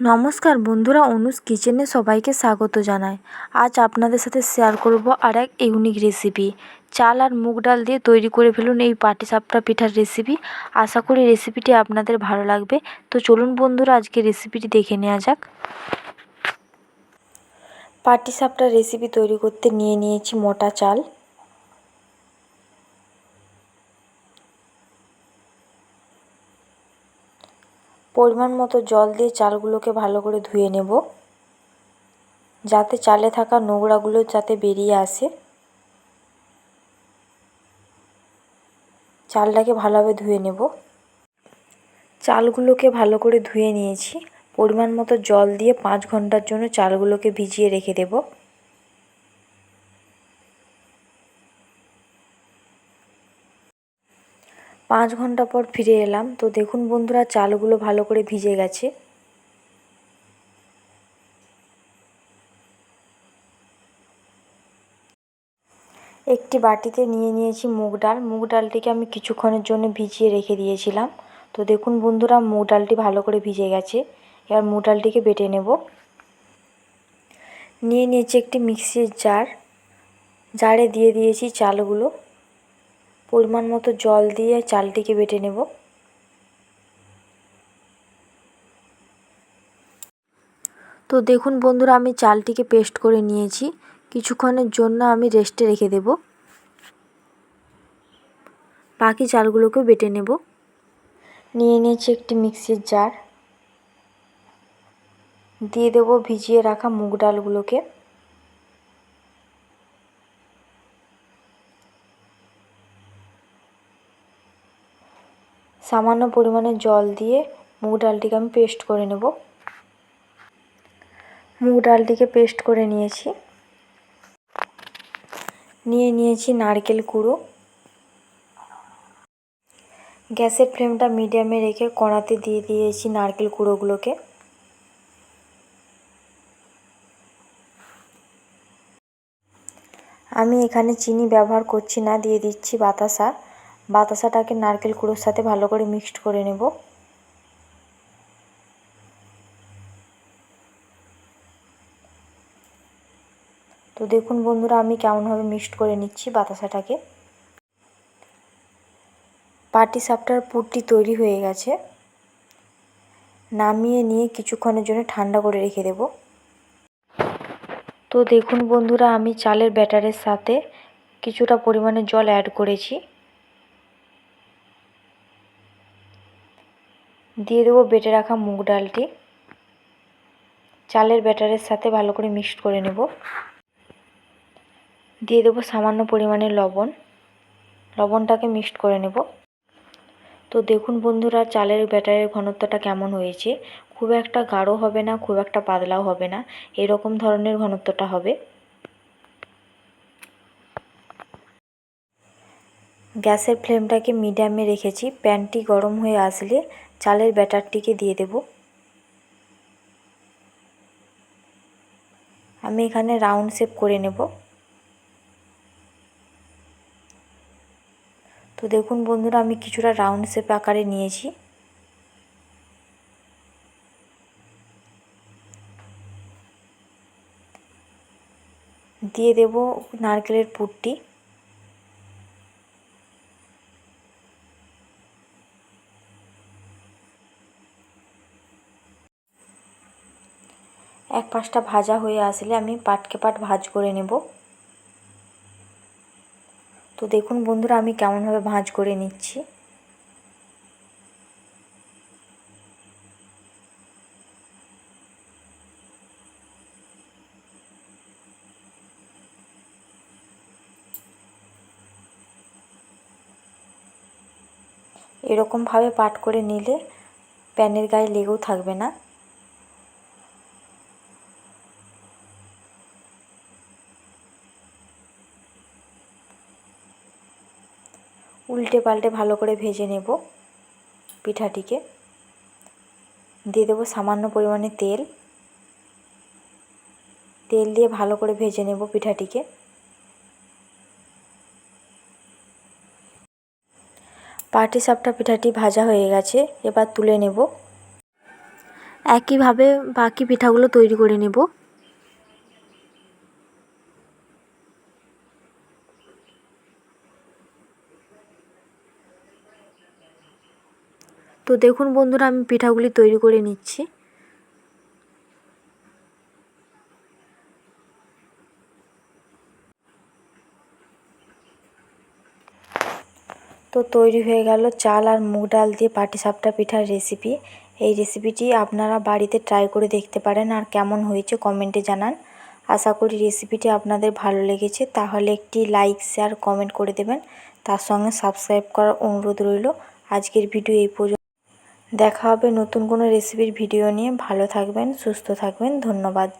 নমস্কার বন্ধুরা, অনুজ কিচেনে সবাইকে স্বাগত জানাই। আজ আপনাদের সাথে শেয়ার করব আর এক ইউনিক রেসিপি চাল আর মুগ ডাল দিয়ে তৈরি করে ফেলুন এই পাটিসাপটা পিঠার রেসিপি আশা করি রেসিপিটি আপনাদের ভালো লাগবে। তো চলুন বন্ধুরা, আজকে রেসিপিটি দেখে নেওয়া যাক। পাটিসাপটা রেসিপি তৈরি করতে নিয়ে নিয়েছি মোটা চাল। পরিমাণ মতো জল দিয়ে চালগুলোকে ভালো করে ধুয়ে নেব। যাতে চালে থাকা নোংরাগুলো যাতে বেরিয়ে আসে। চালটাকে ভালোভাবে ধুয়ে নেব। চালগুলোকে ভালো করে ধুয়ে নিয়েছি। পরিমাণ মতো জল দিয়ে পাঁচ ঘণ্টার জন্য চালগুলোকে ভিজিয়ে রেখে দেবো। পাঁচ ঘণ্টা পর ফিরে এলাম। তো দেখুন বন্ধুরা, চালগুলো ভালো করে ভিজে গেছে। একটি বাটিতে নিয়ে নিয়েছি মুগ ডাল। মুগ ডালটিকে আমি কিছুক্ষণের জন্য ভিজিয়ে রেখে দিয়েছিলাম। তো দেখুন বন্ধুরা, মুগ ডালটি ভালো করে ভিজে গেছে। এবার মুগ ডালটিকে বেটে নেব। নিয়ে নিয়েছি একটি মিক্সির জার। জারে দিয়ে দিয়েছি চালগুলো। পরিমাণ মতো জল দিয়ে চালটিকে বেটে নেব। তো দেখুন বন্ধুরা, আমি চালটিকে পেস্ট করে নিয়েছি। কিছুক্ষণের জন্য আমি রেস্টে রেখে দেব। বাকি চালগুলোকেও বেটে নেব। নিয়ে নিয়েছি একটি মিক্সির জার। দিয়ে দেবো ভিজিয়ে রাখা মুগ ডালগুলোকে। সামান্য পরিমাণে জল দিয়ে মুগ ডালটিকে আমি পেস্ট করে নেব। মুগ ডালটিকে পেস্ট করে নিয়েছি। নিয়ে নিয়েছি নারকেল কুড়ো। গ্যাসের ফ্লেমটা মিডিয়ামে রেখে কড়াতে দিয়ে দিয়েছি নারকেল কুড়োগুলোকে। আমি এখানে চিনি ব্যবহার করছি না, দিয়ে দিচ্ছি বাতাসা। বাতাসাটাকে নারকেল কুড়োর সাথে ভালো করে মিক্সড করে নেব। তো দেখুন বন্ধুরা, আমি কেমনভাবে মিক্সড করে নিচ্ছি বাতাসাটাকে। পাটি সাপটার পুরটি তৈরি হয়ে গেছে। নামিয়ে নিয়ে কিছুক্ষণের জন্য ঠান্ডা করে রেখে দেব। তো দেখুন বন্ধুরা, আমি চালের ব্যাটারের সাথে কিছুটা পরিমাণে জল অ্যাড করেছি। দিয়ে দেবো বেটে রাখা মুগ ডালটি। চালের ব্যাটারের সাথে ভালো করে মিক্সড করে নেব। দিয়ে দেবো সামান্য পরিমাণে লবণ। লবণটাকে মিক্সড করে নেব। তো দেখুন বন্ধুরা, চালের ব্যাটারের ঘনত্বটা কেমন হয়েছে। খুব একটা গাঢ় হবে না, খুব একটা পাতলাও হবে না। এরকম ধরনের ঘনত্বটা হবে। গ্যাসের ফ্লেমটাকে মিডিয়ামে রেখেছি, প্যানটি গরম হয়ে আসলে চালের ব্যাটারটিকে দিয়ে দেব। আমি এখানে রাউন্ড শেপ করে নেব। তো দেখুন বন্ধুরা, আমি কিছুটা রাউন্ড শেপ আকারে নিয়েছি। দিয়ে দেব নারকেলের পুরটি। এক পাশটা ভাজা হয়ে আসলে আমি পাটকে পাট ভাজ করে নেব। তো দেখুন বন্ধুরা, আমি কেমনভাবে ভাজ করে নিচ্ছি। এরকমভাবে পাট করে নিলে প্যানের গায়ে লেগেও থাকবে না। উল্টে পাল্টে ভালো করে ভেজে নেব পিঠাটিকে। দিয়ে দেবো সামান্য পরিমাণে তেল। তেল দিয়ে ভালো করে ভেজে নেব পিঠাটিকে। পাটি সাপটা পিঠাটি ভাজা হয়ে গেছে, এবার তুলে নেব। একইভাবে বাকি পিঠাগুলো তৈরি করে নেব। তো দেখুন বন্ধুরা, আমি পিঠাগুলি তৈরি করে নিচ্ছি। তো তৈরি হয়ে গেল চাল আর মুগ ডাল দিয়ে পাটিসাপটা পিঠার রেসিপি এই রেসিপিটি আপনারা বাড়িতে ট্রাই করে দেখতে পারেন আর কেমন হয়েছে কমেন্টে জানান। আশা করি রেসিপিটি আপনাদের ভালো লেগেছে, তাহলে একটি লাইক শেয়ার কমেন্ট করে দেবেন। তার সঙ্গে সাবস্ক্রাইব করার অনুরোধ রইল। আজকের ভিডিও এই পর্যন্ত। দেখা হবে নতুন কোনো রেসিপির ভিডিও নিয়ে। ভালো থাকবেন সুস্থ থাকবেন। ধন্যবাদ।